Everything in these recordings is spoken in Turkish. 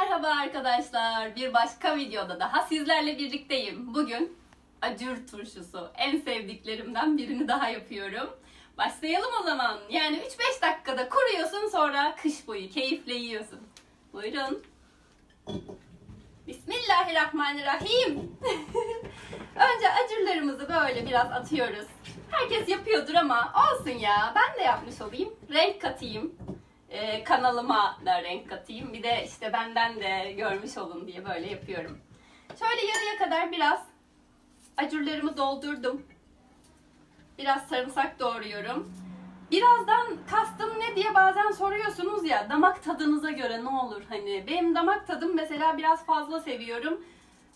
Merhaba arkadaşlar. Bir başka videoda daha sizlerle birlikteyim. Bugün acur turşusu. En sevdiklerimden birini daha yapıyorum. Başlayalım o zaman. Yani 3-5 dakikada kuruyorsun sonra kış boyu keyifle yiyorsun. Buyurun. Bismillahirrahmanirrahim. Önce acurlarımızı böyle biraz atıyoruz. Herkes yapıyordur ama olsun ya. Ben de yapmış olayım. Renk katayım. Ee, kanalıma da renk katayım. Bir de işte benden de görmüş olun diye böyle yapıyorum. Şöyle yarıya kadar biraz acurlarımı doldurdum. Biraz sarımsak doğruyorum. Birazdan kastım ne diye bazen soruyorsunuz ya damak tadınıza göre ne olur hani benim damak tadım mesela biraz fazla seviyorum.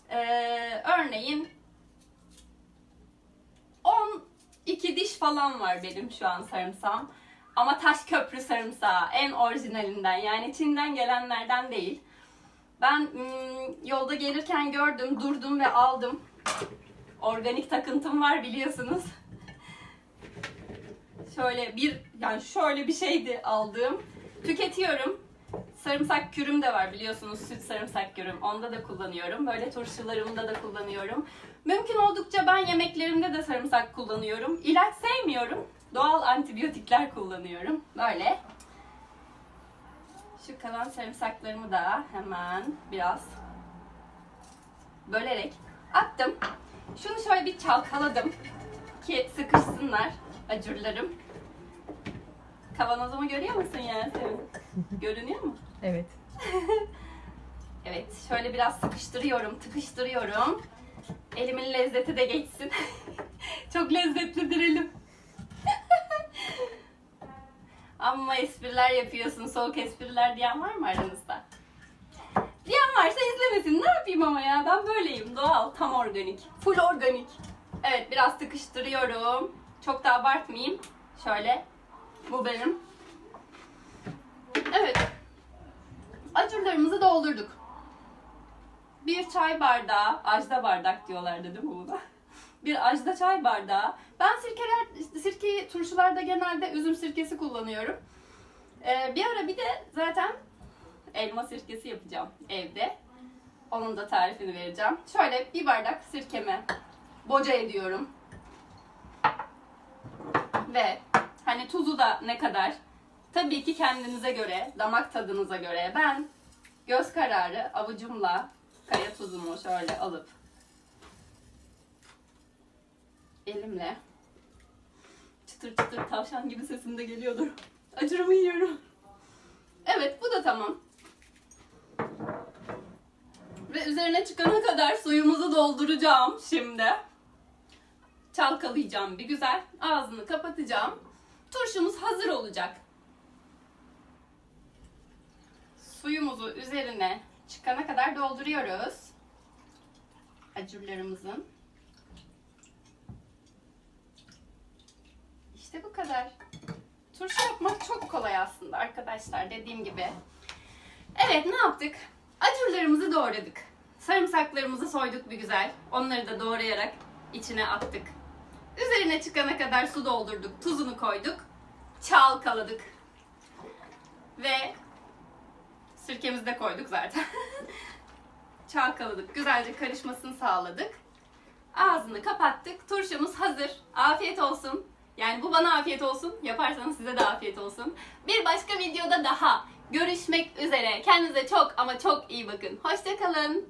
Ee, örneğin 12 diş falan var benim şu an sarımsağım. Ama taş köprü sarımsağı en orijinalinden yani Çin'den gelenlerden değil. Ben hmm, yolda gelirken gördüm, durdum ve aldım. Organik takıntım var biliyorsunuz. Şöyle bir yani şöyle bir şeydi aldığım. Tüketiyorum. Sarımsak kürüm de var biliyorsunuz süt sarımsak kürüm. Onda da kullanıyorum. Böyle turşularımda da kullanıyorum. Mümkün oldukça ben yemeklerimde de sarımsak kullanıyorum. İlaç sevmiyorum. Doğal antibiyotikler kullanıyorum. Böyle. Şu kalan sarımsaklarımı da hemen biraz bölerek attım. Şunu şöyle bir çalkaladım ki sıkışsınlar acurlarım. Kavanozumu görüyor musun Yasemin? Görünüyor mu? Evet. Evet, şöyle biraz sıkıştırıyorum, tıkıştırıyorum. Elimin lezzeti de geçsin. Çok lezzetlidir elim. Amma espriler yapıyorsun, soğuk espriler diyen var mı aranızda? Diyen varsa izlemesin. Ne yapayım ama ya? Ben böyleyim. Doğal, tam organik. Full organik. Evet, biraz sıkıştırıyorum. Çok da abartmayayım. Şöyle. Bu benim. Evet. Acurlarımızı doldurduk. Bir çay bardağı, ajda bardak diyorlardı değil mi buna? Bir ajda çay bardağı. Ben sirkeler, sirkeyi turşularda genelde üzüm sirkesi kullanıyorum. Ee, bir ara bir de zaten elma sirkesi yapacağım evde. Onun da tarifini vereceğim. Şöyle bir bardak sirkemi boca ediyorum. Ve hani tuzu da ne kadar? Tabii ki kendinize göre, damak tadınıza göre. Ben göz kararı avucumla kaya tuzumu şöyle alıp elimle çıtır çıtır tavşan gibi sesim de geliyordur. Acırımı yiyorum. Evet bu da tamam. Ve üzerine çıkana kadar suyumuzu dolduracağım şimdi. Çalkalayacağım bir güzel. Ağzını kapatacağım. Turşumuz hazır olacak. Suyumuzu üzerine çıkana kadar dolduruyoruz. Acurlarımızın. İşte bu kadar. Turşu yapmak çok kolay aslında arkadaşlar dediğim gibi. Evet ne yaptık? Acurlarımızı doğradık. Sarımsaklarımızı soyduk bir güzel. Onları da doğrayarak içine attık. Üzerine çıkana kadar su doldurduk. Tuzunu koyduk. Çalkaladık. Ve sirkemizi de koyduk zaten. Çalkaladık. Güzelce karışmasını sağladık. Ağzını kapattık. Turşumuz hazır. Afiyet olsun. Yani bu bana afiyet olsun. Yaparsanız size de afiyet olsun. Bir başka videoda daha görüşmek üzere. Kendinize çok ama çok iyi bakın. Hoşçakalın.